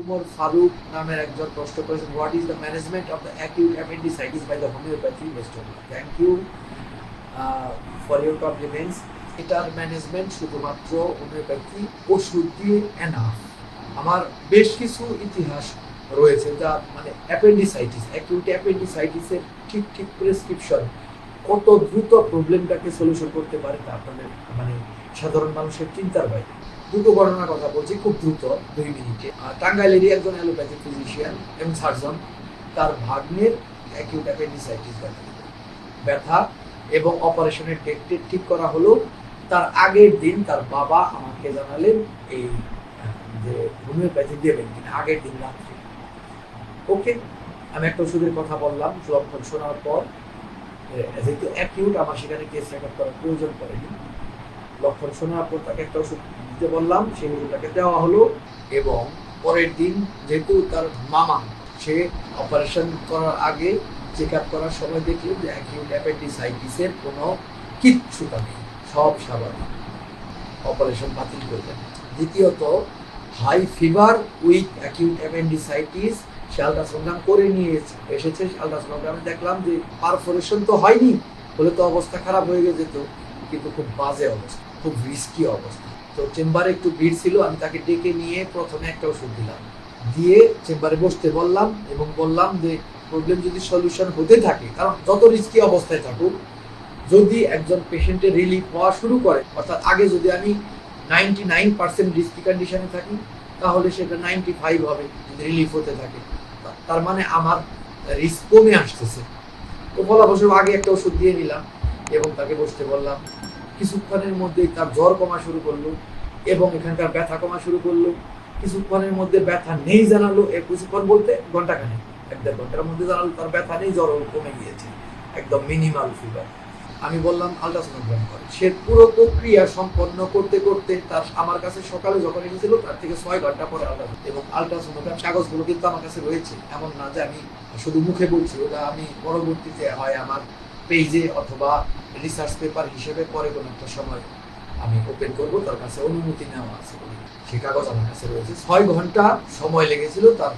উমর ফারুক নামের একজন প্রশ্ন করেছেন। What is the management of the acute appendicitis by the homeopathy best thank you for your compliments এটার management শুধুমাত্র হোমিওপ্যাথি ওষুধ দিয়ে এনাফ আমার বেশ কিছু ইতিহাস রয়েছে যা মানে অ্যাপেন্ডিসাইটিস অ্যাকিউট অ্যাপেন্ডিসাইটিসের ঠিক ঠিক প্রেসক্রিপশন কত দ্রুত প্রবলেমটাকে সলিউশন করতে পারে তা আপনাদের মানে সাধারণ মানুষের চিন্তার বাইরে। দুটো ঘটনার কথা বলছি, খুব দ্রুত, দুই মিনিটে। টাঙ্গাইলেরই একজন অ্যালোপ্যাথি ফিজিশিয়ান এবং সার্জন, তার ভাগ্নের অ্যাকিউট অ্যাপেন্ডিসাইটিস ব্যথা এবং অপারেশনের ডেট ঠিক করা হলো। তার আগের দিন তার বাবা আমাকে জানালেন এই, যে হোমিওপ্যাথি দেবেন কিনা, আগের দিন রাত্রে। ওকে, আমি একটা ওষুধের কথা বললাম লক্ষণ শোনার পর যেহেতু অ্যাকিউট আমার সেখানে কেস রেকর্ড করার প্রয়োজন পড়েনি। লক্ষণ শোনার পর তাকে একটা ওষুধ দিতে বললাম সেই ওষুধটাকে দেওয়া হলো এবং পরের দিন যেহেতু তার মামা, সে অপারেশন করার আগে চেক আপ করার সময় দেখলেন যে অ্যাকিউট অ্যাপেন্ডিসাইটিসের কোনো কিচ্ছুটা নেই, সব স্বাভাবিক। অপারেশন বাতিল করলেন দ্বিতীয়ত high fever with acute appendicitis say ultrasonogram করে নিয়ে এসেছে। আলট্রাসোনোগ্রামে দেখলাম যে পারফোরেশন তো হয়নি হলে তো অবস্থা খারাপ হয়ে যেত কিন্তু খুব বাজে অবস্থা। খুব রিস্কি অবস্থা। তো চেম্বারে একটু ভিড় ছিল, আমি তাকে ডেকে নিয়ে প্রথমে একটা ওষুধ দিলাম। দিয়ে চেম্বারে বসতে বললাম এবং বললাম যে প্রবলেম যদি সলিউশন হতে থাকে, কারণ যত রিস্কি অবস্থায় থাকুক, যদি একজন পেশেন্টের রিলিফ হওয়া শুরু করে, অর্থাৎ আগে যদি আমি নাইনটি নাইন পার্সেন্ট রিস্কি কন্ডিশনে থাকি, তাহলে সেটা নাইনটি ফাইভ হবে যদি রিলিফ হতে থাকে। তার মানে আমার রিস্ক কমে আসতেছে। তো ফলাফল আগে একটা ওষুধ দিয়ে নিলাম এবং তাকে বসতে বললাম কিছুক্ষণের মধ্যেই তার জ্বর কমা শুরু করল এবং এখানকার ব্যথা কমা শুরু করল। কিছুক্ষণের মধ্যে ব্যথা নেই জানালো কিছুক্ষণ বলতে ঘন্টাখানেক এক দেড় ঘণ্টার মধ্যে জানালো তার ব্যথা নেই, জ্বর কমে গিয়েছে, একদম মিনিমাল ফিভার আমি বললাম আলট্রাসোনোগ্রাম করে। সে পুরো প্রক্রিয়া সম্পন্ন করতে করতে তার, আমার কাছে সকালে যখন এসেছিল, তার থেকে ছয় ঘণ্টা পরে আলট্রাসাউন্ড এবং আলট্রাসোনোগ্রাম কাগজগুলো কিন্তু আমার কাছে রয়েছে। এমন না যে আমি শুধু মুখে বলছি, ওটা আমি পরবর্তীতে হয় আমার পেজে অথবা রিসার্চ পেপার হিসেবে পরে কোনো একটা সময় আমি ওপেন করব, তার কাছে অনুমতি নেওয়া আছে সে কাগজ আমার কাছে রয়েছে। ছয় ঘণ্টা সময় লেগেছিল, তার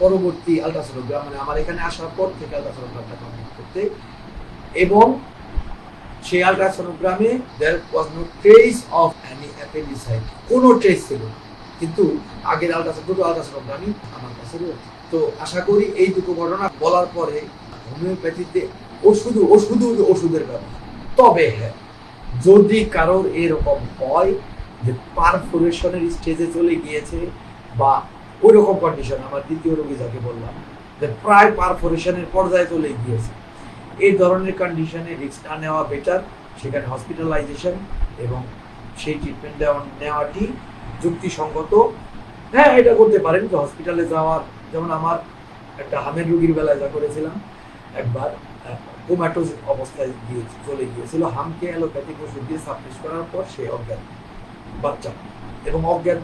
পরবর্তী আলট্রাসোনোগ্রাম মানে আমার এখানে আসার পর থেকে আলট্রাসোনোগ্রামটা কমপ্লিট করতে। এবং সেই আলট্রাসোনোগ্রামে there was no trace of any appendicitis কোনো ট্রেস ছিল কিন্তু আগের আলট্রাসোন দুটো আলট্রাসোনোগ্রামই আমার কাছে রয়েছে। তো আশা করি এই দুটো ঘটনা বলার পরে হোমিওপ্যাথিতে ওষুধ ওষুধ, ওষুধের ব্যবহার তবে হ্যাঁ যদি কারোর এরকম হয় যে পারফোরেশনের স্টেজে চলে গিয়েছে বা ওই রকম কন্ডিশন আমার দ্বিতীয় রোগী যাকে বললাম, যে প্রায় পারফোরেশনের পর্যায়ে চলে গিয়েছে, এই ধরনের কন্ডিশনে রিস্ক না নেওয়া বেটার সেখানে হসপিটালাইজেশন এবং সেই ট্রিটমেন্ট দেওয়া, নেওয়াটি যুক্তিসঙ্গত। হ্যাঁ এটা করতে পারেন, যে হসপিটালে যাওয়ার, যেমন আমার একটা হামের রুগীর বেলায় যা করেছিলাম, একবার কোম্যাটোজ অবস্থায় গিয়ে চলে গিয়েছিল। হামকে অ্যালোপ্যাথিক ওষুধ দিয়ে সাবমিশ করার পর সে অজ্ঞান বাচ্চা। এবং অজ্ঞান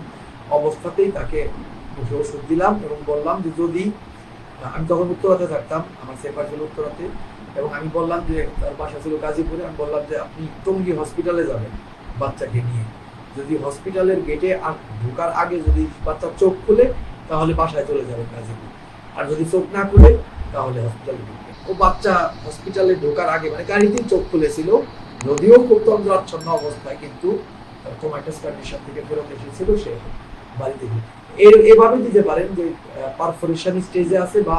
অবস্থাতেই তাকে মুখে ওষুধ দিলাম এবং বললাম যে, যদি আমি তখন উত্তরাতে থাকতাম, আমার সেপার ছিল উত্তরাতে, এবং আমি বললাম যে, তার বাসা ছিল গাজীপুরে, আমি বললাম যে, আপনি টঙ্গী হসপিটালে যাবেন বাচ্চাকে নিয়ে। যদি হসপিটালের গেটে ঢোকার আগে যদি বাচ্চার চোখ খুলে, তাহলে বাসায় চলে যাবেন গাজীপুর। আর যদি চোখ না খুলে, তাহলে হসপিটালে ঢুকবে ও বাচ্চা হসপিটালে ঢোকার আগে মানে গাড়িতেই চোখ খুলেছিল। যদিও খুব তন্দ্রাচ্ছন্ন অবস্থায়, কিন্তু কোমাইটাস কন্ডিশন থেকে ফেরত এসেছিল সে বাড়িতে এর, এভাবে দিতে পারেন যে পারফোরেশন স্টেজে আছে বা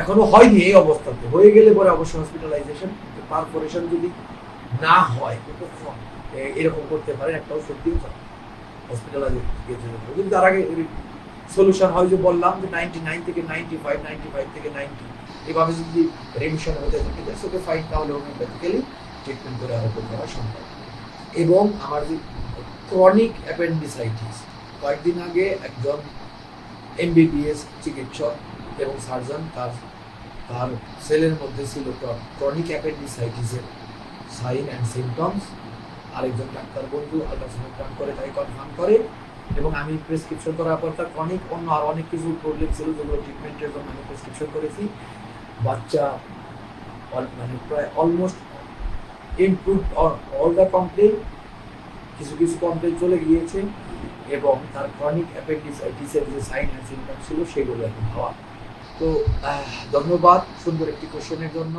এখনও হয়নি এই অবস্থাতে। হয়ে গেলে পরে অবশ্যই হসপিটালাইজেশন পারফোরেশন যদি না হয় এরকম করতে পারেন একটা ওষুধ দিয়ে হসপিটালাইজেশন কিন্তু তার আগে সলিউশন হয় যে বললাম যে নাইনটি নাইন থেকে নাইনটি ফাইভ নাইনটি ফাইভ থেকে নাইনটি এভাবে যদি রেমিশন হতে থাকে দ্যাটস ওকে ফাইন তাহলে হোমিওপ্যাথিক্যালি ট্রিটমেন্ট করে আরোগ্য করা সম্ভব। এবং আমার যে ক্রনিক অ্যাপেন্ডিসাইটিস কয়েকদিন আগে একজন এমবিবিএস চিকিৎসক এবং সার্জন তার তার সেলের মধ্যে ছিল ক্রনিক অ্যাপেন্ডিসাইটিসের সাইন অ্যান্ড সিমটমস আরেকজন ডাক্তার বন্ধু আলট্রাসোনোগ্রাম করে তাই কনফার্ম করে এবং আমি প্রেসক্রিপশন করার পর তার অনেক অন্য আর অনেক কিছু প্রবলেম ছিল, যেগুলো ট্রিটমেন্টের জন্য আমি প্রেসক্রিপশন করেছি। বাচ্চা মানে প্রায় almost improve all the complain কিছু কিছু কমপ্লেন চলে গিয়েছে এবং তার ক্রনিক অ্যাপেন্ডিসাইটিসের যে সাইন অ্যান্ড সিমটম ছিল, সেগুলো এখন হওয়া তো ধন্যবাদ সুন্দর একটি কোশ্চেনের জন্য।